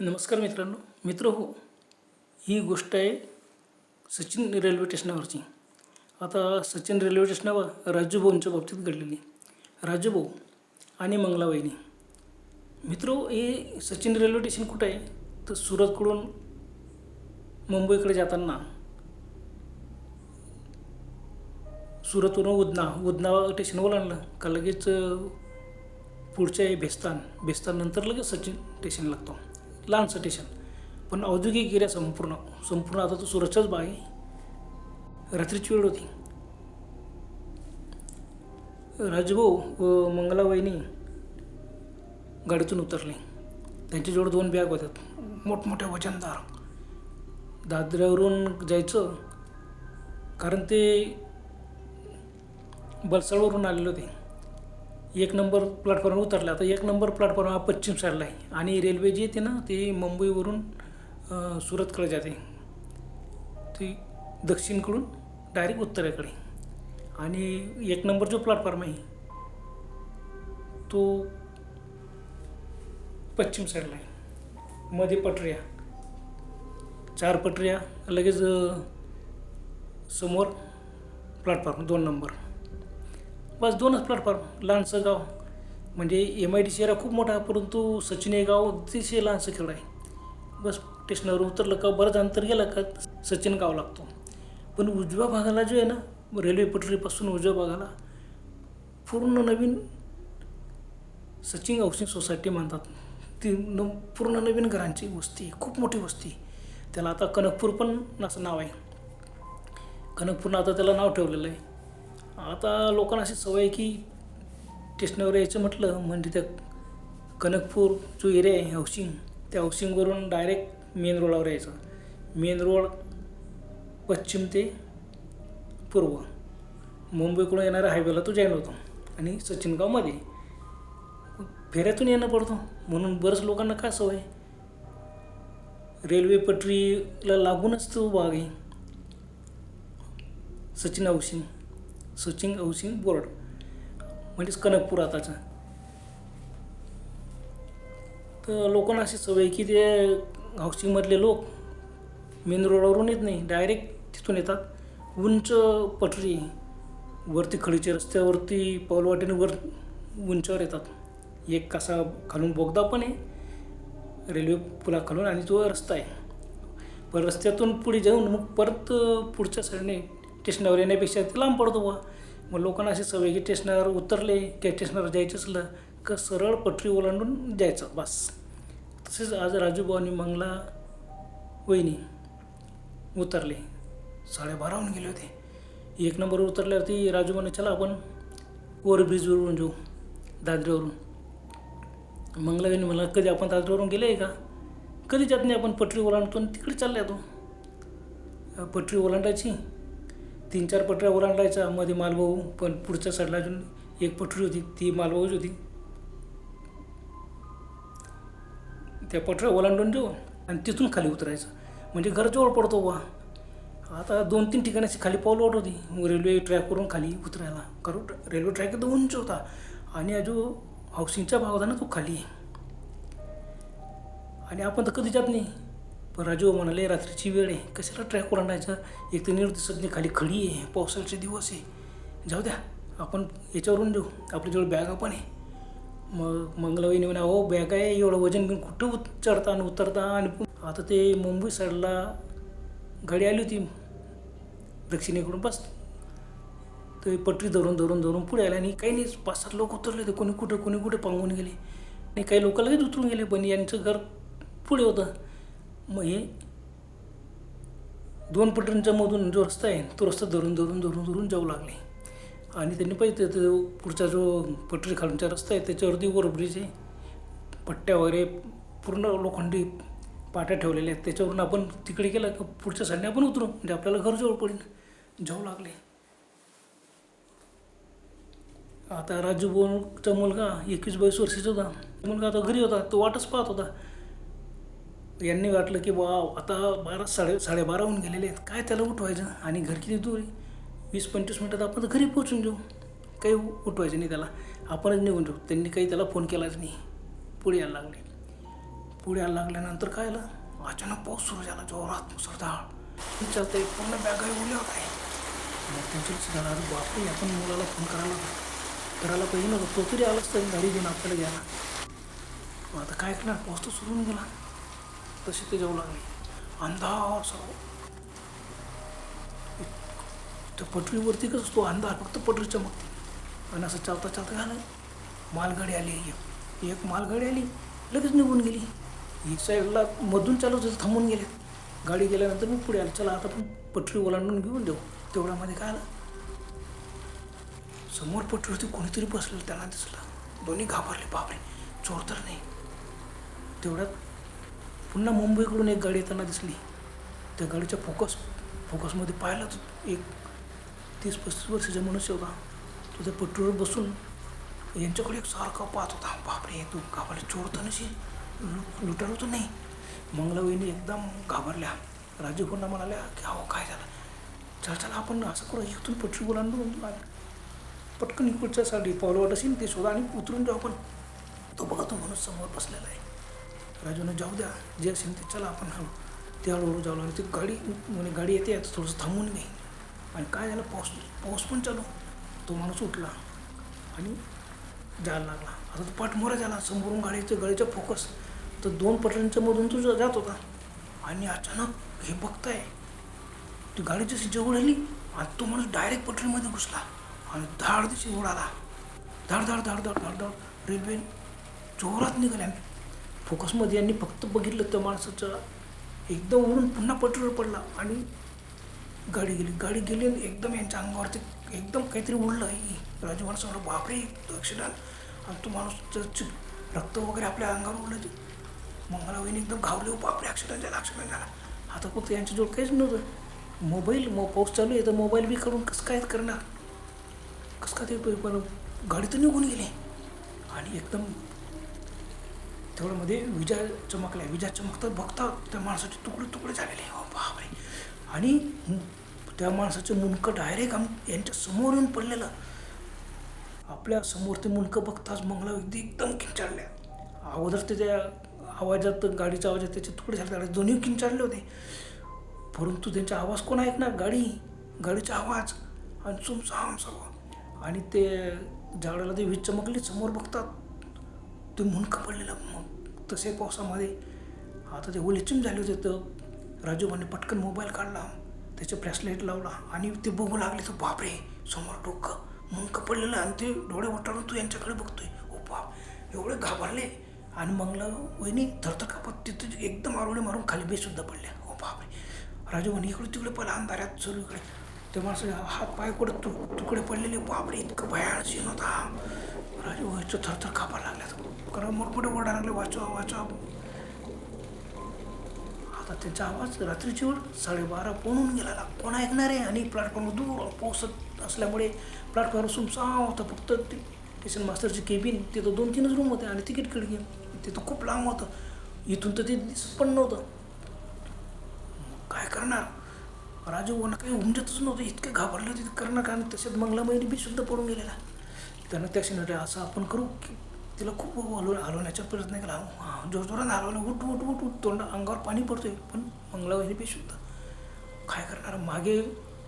नमस्कार मित्रांनो. मित्र हो ही गोष्ट आहे सचिन रेल्वे स्टेशनावरची. आता सचिन रेल्वे स्टेशनावर राजूभाऊंच्या बाबतीत घडलेली. राजूभाऊ आणि मंगलाबाईनी मित्र हो, हे सचिन रेल्वे स्टेशन कुठं आहे? तर सुरतकडून मुंबईकडे जाताना सुरतवरून उदना उदना स्टेशनवर आणलं. का लगेच पुढच्या आहे बेस्तान भेस्ताननंतर लगेच सचिन स्टेशन लागतो. लहानसं स्टेशन. पण औद्योगिक एरिया संपूर्ण संपूर्ण आता तो सुरक्षाच बाग आहे रात्रीची वेळ होती. राजभाऊ व मंगलाबाईंनी गाडीतून उतरले. त्यांच्याजवळ दोन बॅग होत्यात. मोठमोठ्या वजनदार. दादऱ्यावरून जायचं कारण ते बलसाळवरून आलेले होते. एक नंबर प्लॅटफॉर्मवर उतरला आता एक नंबर प्लॅटफॉर्म हा पश्चिम साईडला आहे. आणि रेल्वे जी येते ना ती मुंबईवरून सुरतकडे जाते. ती दक्षिणकडून डायरेक्ट उत्तरेकडे. आणि एक नंबर जो प्लॅटफॉर्म आहे तो पश्चिम साईडला आहे. मध्ये पटऱ्या चार पटऱ्या लगेच समोर प्लॅटफॉर्म दोन नंबर. बस दोनच प्लॅटफॉर्म लहानसं गाव म्हणजे एम आय डी सी खूप मोठा परंतु सचिन हे गाव अतिशय लहानसं खेळ आहे. बस स्टेशनवर उतरलं का बरंच अंतर गेलं का सचिन गाव लागतो. पण उजव्या भागाला जो आहे ना रेल्वे पटरीपासून उजव्या भागाला पूर्ण नवीन सचिन हाऊसिंग सोसायटी म्हणतात. ती न पूर्ण नवीन घरांची वस्ती खूप मोठी वस्ती. त्याला आता कनकपूर पण असं नाव आहे. कनकपूरनं आता त्याला नाव ठेवलेलं आहे. आता लोकांना अशी सवय आहे की स्टेशनवर यायचं म्हटलं म्हणजे त्या कनकपूर जो एरिया आहे हाऊसिंग त्या हाऊसिंगवरून डायरेक्ट मेन रोडवर यायचं. मेन रोड पश्चिम ते पूर्व. मुंबईकडून येणाऱ्या हायवेला तो जॉईन होतो आणि सचिनगावमध्ये. फेऱ्यातून येणं पडतो. म्हणून बरंच लोकांना काय सवय रेल्वे पटरीला लागूनच तो भाग आहे. Sachin housing. Sachin housing board. म्हणजेच कनकपूर आताचं. तर लोकांना अशी सवय की ते हाऊसिंगमधले लोक मेन रोडवरून येत नाही डायरेक्ट तिथून येतात. उंच पटरी वरती खडीच्या रस्त्यावरती पाऊलवाटेने वर उंचावर येतात. एक कसा खालून बोगदा पण आहे रेल्वे पुलाखालून आणि तो रस्ता आहे. पण रस्त्यातून पुढे जाऊन मग परत पुढच्या साईडने स्टेशनावर येण्यापेक्षा ते लांब पडतो बा मग लोकांना अशी सवय की स्टेशनावर उतरले की स्टेशनावर जायचं असलं का सरळ पटरी ओलांडून जायचं बस. तसेच आज राजूभाऊ आणि मंगला वहिनी उतरले. साडेबाराहून गेले होते. एक नंबरवर उतरल्यावरती राजू म्हणे चला आपण ओव्हरब्रिजवरून जाऊ दादऱ्यावरून मंगलावहिनी म्हणला कधी आपण दादऱ्यावरून गेले आहे का? कधी जात नाही आपण पटरी ओलांडतो तिकडे चालले तो पटरी ओलांडायची तीन चार पटऱ्या ओलांडायचा मध्ये मालभाऊ पण पुढच्या साईडला अजून एक पटरी होती ती मालभाऊची होती. त्या पटऱ्या ओलांडून देऊ आणि तिथून खाली उतरायचं. म्हणजे घरजवळ पडतो बा आता दोन तीन ठिकाणाची खाली पाऊल वाट होती रेल्वे ट्रॅकवरून खाली उतरायला. कारण रेल्वे ट्रॅक एकदम उंच होता. आणि जो हाऊसिंगचा भाग होता ना तो खाली आणि आपण तर कधी जात नाही. पण राजू म्हणाले रात्रीची वेळ आहे. कशाला ट्रॅक ओलांडायचं एक तर निर्दिसत खाली खडी आहे. पावसाळ्याचे दिवस आहे. जाऊ द्या. आपण याच्यावरून देऊ आपल्याजवळ बॅगा पण आहे. मग मंगलवाईने म्हणा हो बॅग आहे. एवढं वजन घेऊन कुठं उत चढता आणि उतरता आणि आता ते मुंबई साईडला गाडी आली होती. दक्षिणेकडून बस. ते पटरी धरून धरून धरून पुढे आले आणि काही नाही पाच सात लोक उतरले होते. कोणी कुठं कोणी कुठे पांगून गेले. आणि काही लोक लगेच उतरून गेले. पण यांचं घर पुढे होतं. मग हे दोन पटरींच्या मधून जो रस्ता आहे तो रस्ता धरून धरून धरून धरून जाऊ लागले. आणि त्यांनी पाहिजे तो पुढचा जो पटरी खालूनचा रस्ता आहे त्याच्यावरती ओव्हरब्रिज आहे पट्ट्या वगैरे पूर्ण लोखंडी पाट्या ठेवलेल्या आहेत. त्याच्यावरून आपण तिकडे गेलं की पुढच्या साईडने आपण उतरू म्हणजे आपल्याला घर जवळ पडेल. जाऊ लागले. आता राजू बोनचा मुलगा एकवीस बावीस वर्षाचा होता. तो मुलगा आता घरी होता तो वाटच पाहत होता. यांनी वाटलं की वा आता बारा साडे साडेबारा होऊन गेलेले आहेत. काय त्याला उठवायचं? आणि घर किती दूर आहे वीस पंचवीस मिनटात आपण तर घरी पोचून जाऊ. काही उठवायचं नाही त्याला. आपणच निघून जाऊ. त्यांनी काही त्याला फोन केलाच नाही. पुढे यायला लागले. पुढे यायला लागल्यानंतर काय आलं अचानक पाऊस सुरू झाला. जोरात मुसळधाळ चालतं आहे पूर्ण बॅगा उडल्या होत आहे मग त्यांच्या झाला अरे बापरे आपण मुलाला फोन करायला करायला पाहिजे नव्हतं तो तरी आलाच तर गाडी घेऊन आपल्याला घ्यायला. मग आता काय करणार? पाऊस तर सुरू होऊन गेला तशी ते जाऊ लागली अंधार सर्व त्या पटरीवरती कसं असतो अंधार फक्त पटरी चमकते आणि असं चालता चालता घालं मालगाडी आली एक एक मालगाडी आली लगेच निघून गेली एक साईडला मधून चालवत होतं थांबून गेले गाडी गेल्यानंतर मी पुढे आलो चला आता पण पटरी ओलांडून घेऊन देऊ तेवढ्यामध्ये काय आलं समोर पटरीवरती कोणीतरी बसलेलं त्यांना दिसलं दोन्ही घाबरले बापरे चोर तर नाही तेवढ्यात पुन्हा मुंबईकडून एक गाडी येताना दिसली. त्या गाडीच्या फोकस फोकसमध्ये पाहिलाच एक तीस पस्तीस वर्षाचा मनुष्य होता. तो त्या पटरीवर बसून यांच्याकडे एक सारखा पाहत होता. बापरे तू घाबरले चोर तर नशी लुटार होतो नाही. मंगलावहिनी एकदम घाबरल्या. राजूभाऊंना म्हणाल्या की अहो काय झालं? चल चला आपण असं करू इथून पटरी ओलांडून पटकन इकडच्या साठी पावलं असेल ते शोधा आणि उतरून जाऊ आपण. तो बघा तो माणूस समोर बसलेला आहे. राजूने जाऊ द्या जे असेल ते चला आपण हळू ते हळूहळू जाऊ आणि ती गाडी म्हणजे गाडी येते आता थोडंसं थांबून घे. आणि काय झालं पाऊस पाऊस पण चालू. तो माणूस उठला आणि जायला लागला. आता तो पाठमोरा झाला समोरून गाडीचं गाडीचा फोकस तर दोन पटऱ्यांच्या मधून तो जात होता. आणि अचानक हे बघताय ती गाडी जशी जवळ आली आणि तो माणूस डायरेक्ट पटरीमध्ये घुसला आणि धाड दिशी उडाला धाड धाड धाड धाड धाड धाड. रेल्वे जोरात निघाल्या फोकसमध्ये यांनी फक्त बघितलं त्या माणसाचं एकदम उडून पुन्हा पटरीवर पडला आणि गाडी गेली. गाडी गेली आणि एकदम यांच्या अंगावरती एकदम काहीतरी उडलं. राजू माणूस बापरे ॲक्सिडंट आणि तो माणूस च- रक्त वगैरे आपल्या अंगावर उडलं ते. मंगला वहिनी एकदम घावले हो बापरे ॲक्सिडंट झाला ॲक्सिडंट झाला आता फक्त यांच्याजवळ काहीच नव्हतं. मोबाईल मो पाऊस चालू आहे तर मोबाईल बी करून कसं काय करणार? कसं काय ते पण गाडी तर निघून गेली. आणि एकदम तेवढ्यामध्ये विजा चमकल्या. विजा चमकतात बघता त्या माणसाचे तुकडे तुकडे झालेले. हो बापरे. आणि त्या माणसाचं मुंडकं डायरेक्ट आम यांच्या समोर येऊन पडलेलं. आपल्यासमोर ते मुंडकं बघताच मंगला अगदी एकदम किंचाळल्या. अगोदर ते त्या आवाजात गाडीच्या आवाजात त्याचे तुकडे झाले. त्याला दोन्ही किंचाळले होते. परंतु त्यांचा आवाज कोण ऐकणार? गाडी. गाडीचा आवाज. आणि सुमसाम आमचा आणि ते झाडाला ते वीज चमकली. समोर बघतात. ते मुंडकं पडलेलं मग तसे पावसामध्ये. आता ते ओलेचिम झाले होते तर राजूबाने पटकन मोबाईल काढला त्याचं फ्लॅशलाईट लावला आणि ते बघू लागले तर बापरे समोर डोकं मुंडकं पडलेलं आणि ते डोळे वटाळून तू यांच्याकडे बघतोय. ओ बाप एवढे घाबरले. आणि मंगला वहिनी धरतकापत कापत तिथे एकदम आरोळे मारून खाली बेसुद्धा पडल्या. ओ बापरे राजूबाने इकडे तिकडे पडला अंधारात चलू इकडे. ते माणसं हात पाय कुठं तु तुकडे पडलेले. बापरे इतकं भयानक सीन होता. राजू व्हायचं थरथर कापा लागल्यात. कारण मोठमोठे ओरडा लागले वाचवा वाचवा. आता त्यांचा आवाज रात्रीची वेळ साडेबारा पोहून गेला कोण ऐकणार आहे? आणि प्लॅटफॉर्म दूर पोसत असल्यामुळे प्लॅटफॉर्म सुमसाम होतं फक्त ते स्टेशन मास्टरची केबिन तिथं दोन तीनच रूम होते आणि तिकीट खिडकी तिथं खूप लांब होतं. इथून तर ते दिसत पण नव्हतं. काय करणार? राजू काही उमजतच नव्हतं. इतके घाबरले होते करणार कारण तसेच मंगला महिने बी सुद्धा पडून गेलेला. त्यांना त्या क्षणाला असं आपण करू की तिला खूप हलव हलवण्याचा प्रयत्न केला. जोरजोरात हलवलं उठ उठ उठ उठ तोंड अंगावर पाणी पडतोय पण मंगला पेश बी काय करणार? मागे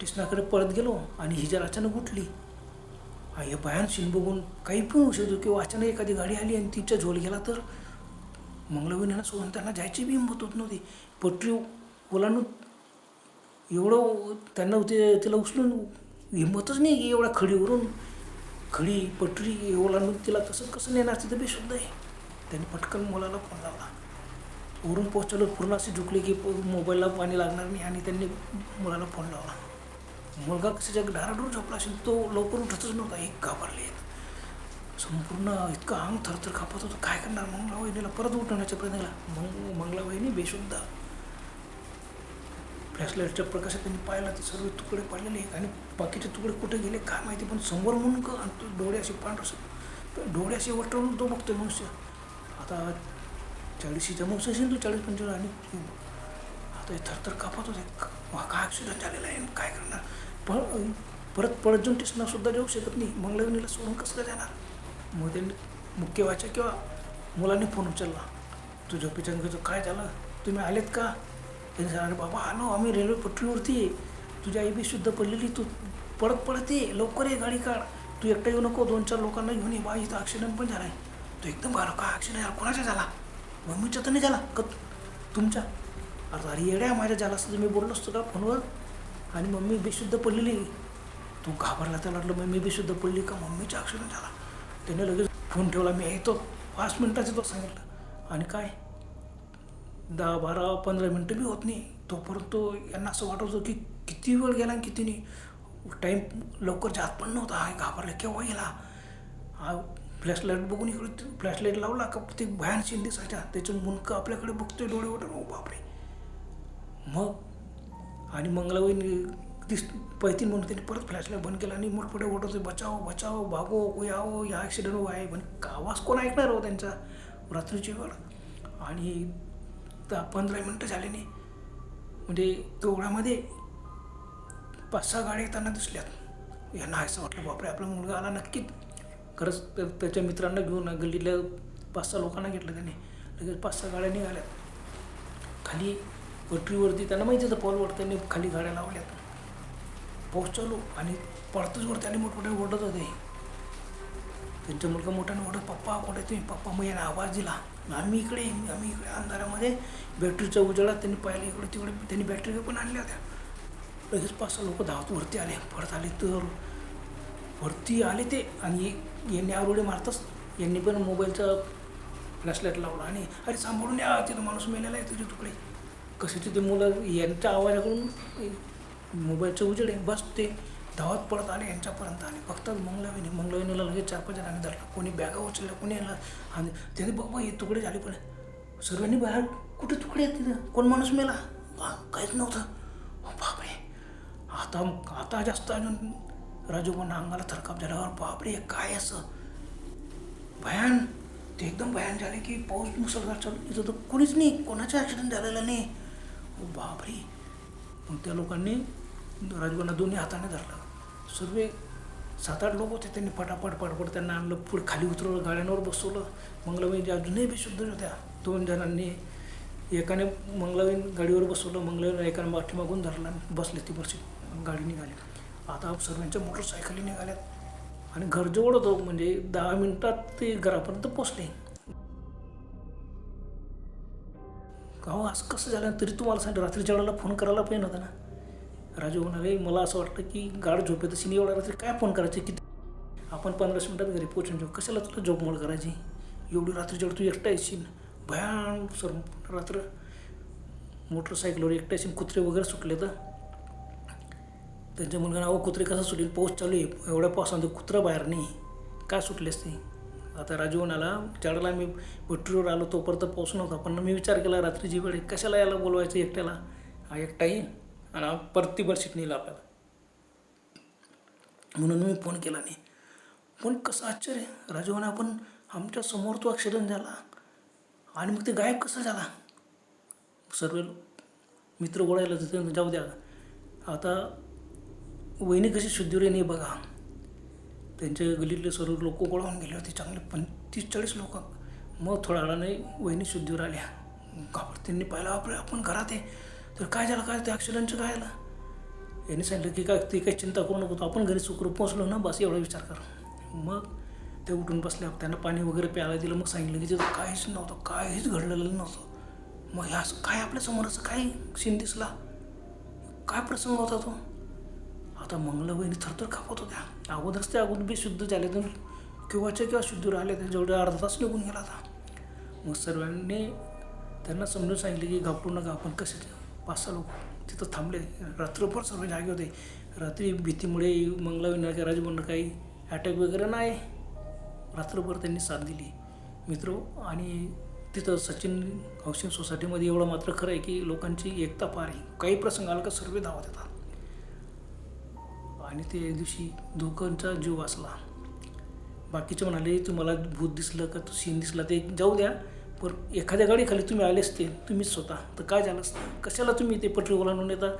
टिसनाकडे पळत गेलो आणि ही जर अचानक उठली हा हे भयान बघून काही पण होऊ शकतो किंवा अचानक एखादी गाडी आली आणि तिच्या झोल गेला तर मंगळविनीला सोडून त्यांना जायची बी हिंमत होत नव्हती. पटरी ओलांडून एवढं त्यांना ते तिला उचलून हिंमतच नाही की एवढ्या खडीवरून खडी पटरी ओलांडून तिला तसं कसं नेणार तिथं बेशुद्ध आहे. त्यांनी पटकन मुलाला फोन लावला. वरून पोहोचलो पूर्ण असे झुकले की मोबाईलला पाणी लागणार नाही आणि त्यांनी मुलाला फोन लावला. मुलगा कशाच्या डाराडूर झोपला असेल तो लवकर उठतच नव्हता एक घाबरले. संपूर्ण इतकं अंग थरथर खापत होतं काय करणार मंगला वहिनीला परत उठवण्याचा प्रयत्न केला मग मंगला वहिनी बेशुद्ध. फ्लॅशलाईटच्या प्रकाशात त्यांनी पाहिला ते सर्व तुकडे पडलेले आहेत आणि बाकीचे तुकडे कुठे गेले काय माहिती पण समोर म्हणून का आणि तो डोळे असे पांढर डोळे असे वटवून तो बघतोय मनुष्य. आता चाळीशीच्या मग असेल तू चाळीस पंचवीस आणि आता हे थरथर कापत होते काय ॲक्सिडेंट झालेला आहे काय करणार? पण परत पळत जाऊन टेस्टना सुद्धा जाऊ शकत नाही. मंगळवणीला सोडून कसं काय जाणार? मग त्यांनी मुख्य व्हायच्या किंवा मुलांनी फोन उचलला. तो झोपेच्या काय झालं? तुम्ही आलेत का? त्यांनी सांगितलं बाबा आलो. आम्ही रेल्वे पटरीवरती तुझ्या तुझी आई बी शुद्ध पडलेली तू पडत पडत ये लवकर ये गाडी काढ. तू एकटा येऊ नको दोन चार लोकांना घेऊन ये. बा इथं ॲक्सिडेंट पण झाला आहे तू एकदम बारा का ॲक्सिडेंट झाला कोणाचा झाला? मम्मीचा तर नाही झाला. का तुमच्या? अरे अरे येड्या माझ्या झाला असतं तर मी बोललो असतो का फोनवर? आणि मम्मी बेशुद्ध पडलेली. तू घाबरला त्याला वाटलं मम्मी बेशुद्ध पडली का मम्मीचा ॲक्सिडेंट झाला. त्याने लगेच फोन ठेवला मी येतो. पाच मिनटाचं तो सांगितलं. आणि काय? दहा बारा पंधरा मिनटं बी होत नाही. तोपर्यंत तो यांना असं वाटत होतं की किती वेळ गेला आणि किती नाही. टाईम लवकर जात पण नव्हता. हा घाबरला. केव्हा गेला? हा फ्लॅशलाईट बघून इकडे फ्लॅशलाईट लावला का? ते भयान सीन दिसायच्या त्याचं मुंडकं आपल्याकडे बघतोय डोळे वाटून ओ बापरे. मग? आणि मंगलावळी दिस पैतीन म्हणून त्यांनी परत फ्लॅशलाईट बंद केला आणि मोठमोठे ओढत बचाव बचाव भागो कोई या ॲक्सिडेंट हो आहे. पण आवाज कोण ऐकणार हो त्यांचा? रात्रीची वेळ. आणि पंधरा मिनटं झाले नाही. म्हणजे तेवढ्यामध्ये पाच सहा गाड्या येताना दिसल्यात. यांना असं वाटलं बापरे आपला मुलगा आला नक्कीच. खरंच तर त्याच्या मित्रांना घेऊन गल्लीतल्या पाच सहा लोकांना घेतलं त्याने. लगेच पाच सहा गाड्या निघाल्यात. खाली पटरीवरती त्यांना माहिती होतं पॉलवर त्यांनी खाली गाड्या लावल्यात. पाऊस चालू आणि पडतोच वर त्याने मोठमोठ्या ओढत होते. त्यांचा मुलगा मोठ्याने ओढत पप्पा कुठे तुम्ही? पप्पा मग याने आवाज दिला. आम्ही इकडे आम्ही इकडे अंधारामध्ये बॅटरीच्या उजेडात त्यांनी पाहिलं इकडे तिकडे त्यांनी बॅटरी पण आणल्या होत्या. लगेच पाच सहा लोक धावत वरती आले परत आले तर वरती आले ते आणि यांनी आरोडे मारताच यांनी पण मोबाईलचा फ्लॅशलाईट लावला आणि अरे सांभाळून या तिथं माणूस मेलेला आहे तुझे तुकडे कशाचे ते मुलं यांच्या आवाजाकडून मोबाईलचं उजेड आहे बस ते धावत पडत आले यांच्यापर्यंत आले. फक्त मंगलाविनी मंगलाविनीला लगेच चार पाच जणांनी धरलं. कोणी बॅगा उचलल्या कोणी आला आणि त्याने बाबा हे तुकडे झाले पण सर्वांनी बाहेर कुठे तुकडे आहेत तिथं? कोण माणूस मेला? वा काहीच नव्हतं. हो बापरे आता आता जास्त अजून राजूबांना अंगाला थरकाप झाल्यावर बापरे काय असं? भयान ते एकदम भयान झाले की पाऊस मुसळधार चालू इथं तर कोणीच नाही कोणाचा ॲक्सिडेंट झालेला नाही. ओ बापरे. मग त्या लोकांनी राजूबांना दोन्ही हाताने धरलं. सर्व सात आठ लोक होते त्यांनी फटाफट पटपट त्यांना आणलं पुढे खाली उतरवलं गाड्यांवर बसवलं. मंगलाबाई अजूनही बेशुद्ध होत्या दोन जणांनी एकाने मंगलाबाईन गाडीवर बसवलं मंगलाबाईन एकाने पाठीमागून धरलं बसले ती बसली गाडी निघाली. आता सर्वांच्या मोटरसायकली निघाल्यात. आणि घर जवळ होतं म्हणजे दहा मिनिटात ते घरापर्यंत पोचले अहो असं कसं झालं तरी तुम्हाला सांग रात्रीच्या वेळेला फोन करायला पाहिजे होता ना. राजू म्हणाले मला असं वाटतं की गाड झोपेत असेल एवढ्या रात्री काय फोन करायचे? किती आपण पंधराशे मिनिटात घरी पोचून जाऊ. कशाला तुला झोपमोड करायची? एवढी रात्रीच्या वेळ तू एकटा येशील भयान सर रात्र. मोटरसायकलवर एकटा येशील कुत्रे वगैरे सुटले तर त्यांच्या मुलगा अहो कुत्रे कसं सुटेल? पाऊस चालू आहे. एवढ्या पावसामध्ये कुत्रा बाहेर नाही. काय सुटलेस ते? आता राजू म्हणाला ज्यावेळेला मी भट्टीवर आलो तोपर्यंत पाऊस नव्हता. पण मी विचार केला रात्रीची वेळ कशाला याला बोलवायचं एकट्याला? हा एकटा येईल आणि परती परत बरशीट नेला आपल्याला. म्हणून मी फोन केला नाही. पण कसं आश्चर्य? राजू आपण आमच्यासमोर तो ॲक्सिडेंट झाला आणि मग ते गायब कसं झाला? सर्व मित्र ओळायला तिथे जाऊ द्या. आता वहिनी कशी शुद्धीवर नाही बघा. त्यांच्या गलीतले सर्व लोक गोळा होऊन गेले होते चांगले. पंचवीस चाळीस लोक. मग थोड्या वेळाने वहिनी शुद्धीवर आल्या. घाबर त्यांनी पाहिलं आपलं आपण घरात आहे. तर काय झालं? काय ते ॲक्सिडेंटचं काय झालं? यांनी सांगितलं की काय ती काही चिंता करू नको. आपण घरी सुखरूप पोहोचलो ना बस एवढा विचार कर. मग ते उठून बसल्या. त्यांना पाणी वगैरे प्यायला दिलं. मग सांगितलं की तिथं काहीच नव्हतं. काहीच घडलेलं नव्हतं. मग हे असं काय आपल्यासमोर असं काय सीन दिसला? काय प्रसंग होता तो? आता मंगलाबाईने थरथर खापत होत्या. अगोदरच त्या अगोदर बी शुद्ध झाले तर केव्हाच्या किंवा शुद्ध राहिले तर जेवढे अर्धा तास निघून गेला होता मग सर्वांनी त्यांना समजून सांगितले की घाबरू नका आपण कसे पाच सहा लोक तिथं थांबले. रात्रभर सर्व जागे होते. रात्री भीतीमुळे मंगलाबाईंना की राजभवनला काही अटॅक वगैरे नाही. रात्रभर त्यांनी साथ दिली. मित्र आणि तिथं सचिन हाऊसिंग सोसायटीमध्ये एवढं मात्र खरं आहे की लोकांची एकता फार आहे. काही प्रसंग आला का सर्व धावत येतात. आणि ते दिवशी दोघांचा जीव वाचला. बाकीचे म्हणाले तुम्हाला भूत दिसलं का? तू सीन दिसला ते जाऊ द्या पण एखाद्या गाडीखाली तुम्ही आले असते तुम्हीच स्वतः. तर काय झालं असतं? कशाला तुम्ही ते पटरी ओलांडून येता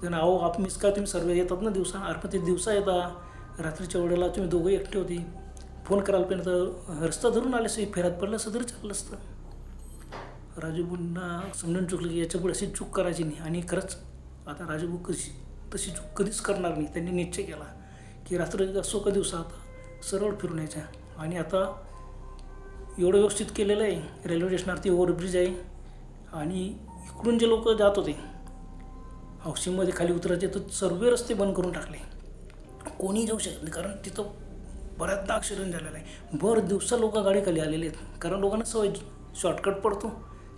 त्यांना अहो आप मिस का तुम्ही सर्व येतात ना दिवसा? अर्प ते दिवसा येता. रात्रीच्या वेळेला तुम्ही दोघं एकटे होते. फोन करायला पण तर रस्ता धरून आले असते फेरात पडलं असं तरी चाललं असतं. राजूबूंना समजून चुकलं की याच्यापुढे अशी चूक करायची नाही. आणि खरंच आता राजूभाऊ कशी तशी चूक कधीच करणार नाही. त्यांनी निश्चय केला की रात्र असो का दिवसा आता सरळ फिरून यायच्या. आणि आता एवढं व्यवस्थित केलेलं आहे रेल्वे स्टेशनवरती ओव्हरब्रिज आहे आणि इकडून जे लोक जात होते हौसिंगमध्ये खाली उतरायचे तर सर्व रस्ते बंद करून टाकले. कोणी जाऊ शकत नाही कारण तिथं बऱ्याचदा अक्षरण झालेलं आहे. भर दिवसा लोक गाडीखाली आलेले आहेत. कारण लोकांना सवय शॉर्टकट पडतो.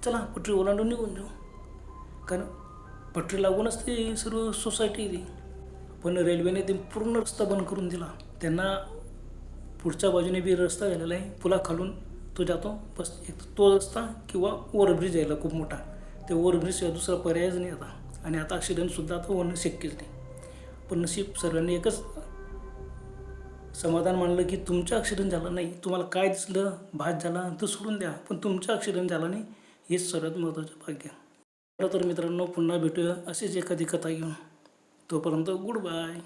चला पटरी ओलांडून निघून जाऊ. कारण पटरी लागूनच ते सर्व सोसायटी आहे पण रेल्वेने ते पूर्ण रस्ता बंद करून दिला. त्यांना पुढच्या बाजूने बी रस्ता झालेला आहे. पुलाखालून तो जातो. बस एक तो रस्ता किंवा ओव्हरब्रिज यायला खूप मोठा. ते ओव्हरब्रिजशिवाय दुसरा पर्यायच नाही आता. आणि आता ॲक्सिडेंटसुद्धा आता होणं शक्यच नाही. पण नशीब सर्वांनी एकच समाधान मानलं की तुमचा ॲक्सिडेंट झाला नाही. तुम्हाला काय दिसलं भात झाला तर सोडून द्या. पण तुमचा ॲक्सिडेंट झाला नाही हेच सर्वात महत्त्वाचं भाग्य. तर मित्रांनो पुन्हा भेटूया अशीच एखादी कथा घेऊन. तोपर्यंत गुड बाय.